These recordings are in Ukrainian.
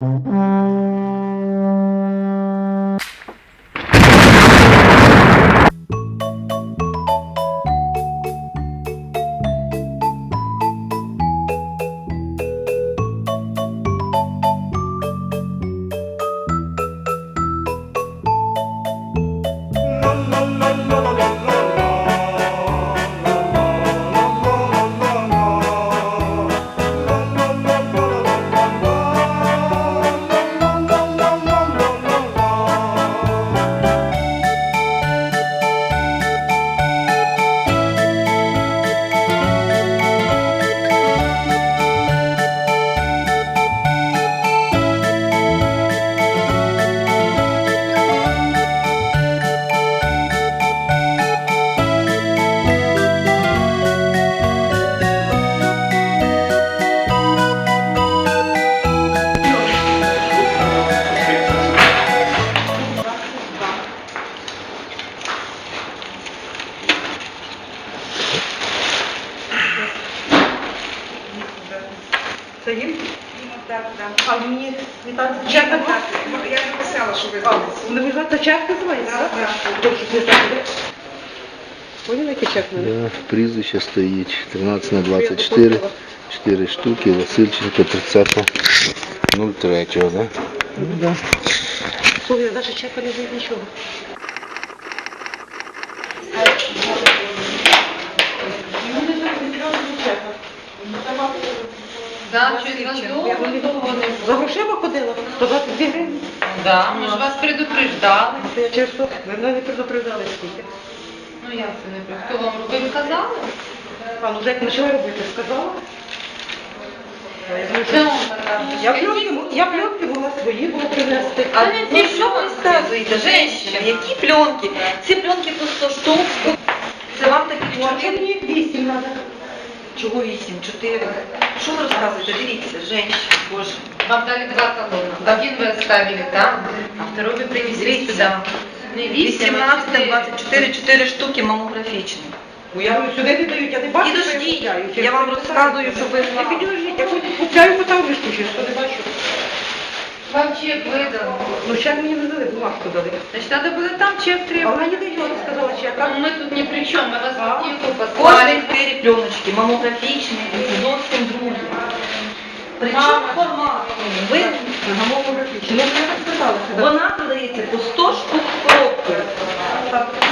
Це їм? Так, так. А мені вітати чек так? я написала, що ви А, знаєте. вважають, чек називається, Так, так? Поняли, який чек в мене? Да, прізвище стоїть 13 на 24, 4 штуки, Васильченко 30 03, да? Ну, да. Слухай, я навіть чека не знаю нічого. Да, вас Я За грошима ходила? 122 гривні. Да, ми ж вас предупреждали. Я через що? Ви мене не предупреждали скільки. Ну як це не при- Хто вам робив казали? А, ну вже як почала робити, сказала? Я думаю, що- Це. Я пленки, я пленки була свої, було принести. А не ну що ви ви женщина? Які пленки? Ці пленки по 100 штук. Це вам такі Ну, чому мені вісім треба? Чого вісім? Чотири? Що ви розказуєте? Дивіться, женщина, боже. Вам дали два талона. Один вы оставили там, а второй вы принесли сюда. Не вісім, а 18, чотири. 24, 4 штуки мамографічні. Бо я говорю, сюди не дають, я не бачу, що я Підождіть, купляю. я вам розказую, щоб ви знали. підождіть, я купляю там ще що не бачу. Вам чек выдал. Ну, ще мені не дали, бумажку дали. Значит, надо было там чек А требовать. вона не дає, сказала, що я Ну, мы тут ни при чем, мы вас А? в аптеку Кожні послали. чотири пленочки, мамографічні, зовсім другі. Причому формат? Ви мамографічну. Ну, я так сказала, що Вона продається по 100 штук коробкою.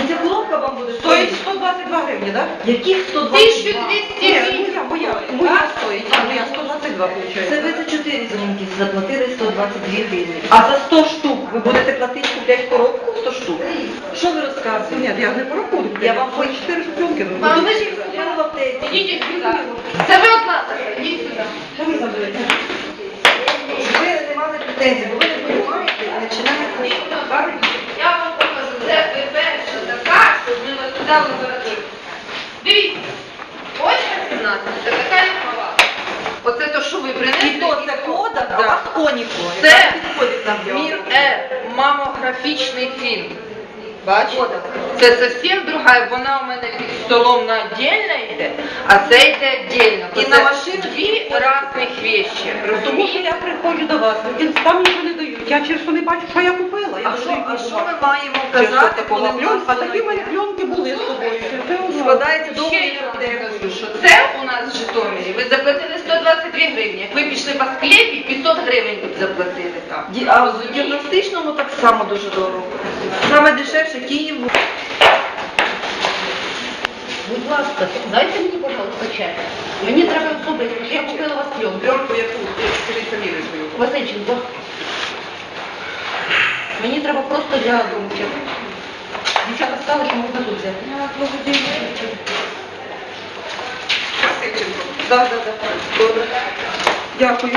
І ця коробка вам буде Стоїть стоїть 122 гривні, так? яких 120? 1200 Ні, гривен. моя, моя, моя стоїть, а моя 122 виходить. Це ви за 4 дзвінки заплатили 122 гривні. А за 100 штук ви будете платити купляти коробку 100 штук? Що ви розказуєте? Ні, я не порахую. Я вам хоч 4 штуки. ну, Вам Ви ж їх купили в аптеці. Идите сюда. Это вы от нас, идите сюда. Що ви забудете? Ви не мали претензій, бо ви не і починаєте. Я вам покажу, це ви перша така, щоб ми вас лабораторію. Дивіться, ось 18, це така як мала. Оце то, що ви принесли. І то це кода, а у вас коніко. Це Мір Е, мамографічний фільм. Бачите? Це зовсім друга, вона у мене під столом на отдельно йде, а це йде дільно. І на машину дві різних вещи. Тому що Розумієте? я приходжу до вас, там нічого не дають. Я через що не бачу, що я купила. А що, а що ми маємо казати, коли в А такі мене пленки були з собою. Це складається що це у нас в Житомирі. Ви заплатили 122 гривні. Як ви пішли по склепі, 500 гривень тут заплатили там. Ді- А в діагностичному так само дуже дорого. Саме дешевше Київ. Будь ласка, дайте мені, пожалуйста, чек. Мені треба особливо, я купила у вас пленку. Пленку яку? Скажіть. Васильченко. Мені треба просто для думки. Дівчата сказали, що можна тут взяти. Да, да, да. Добре. Дякую.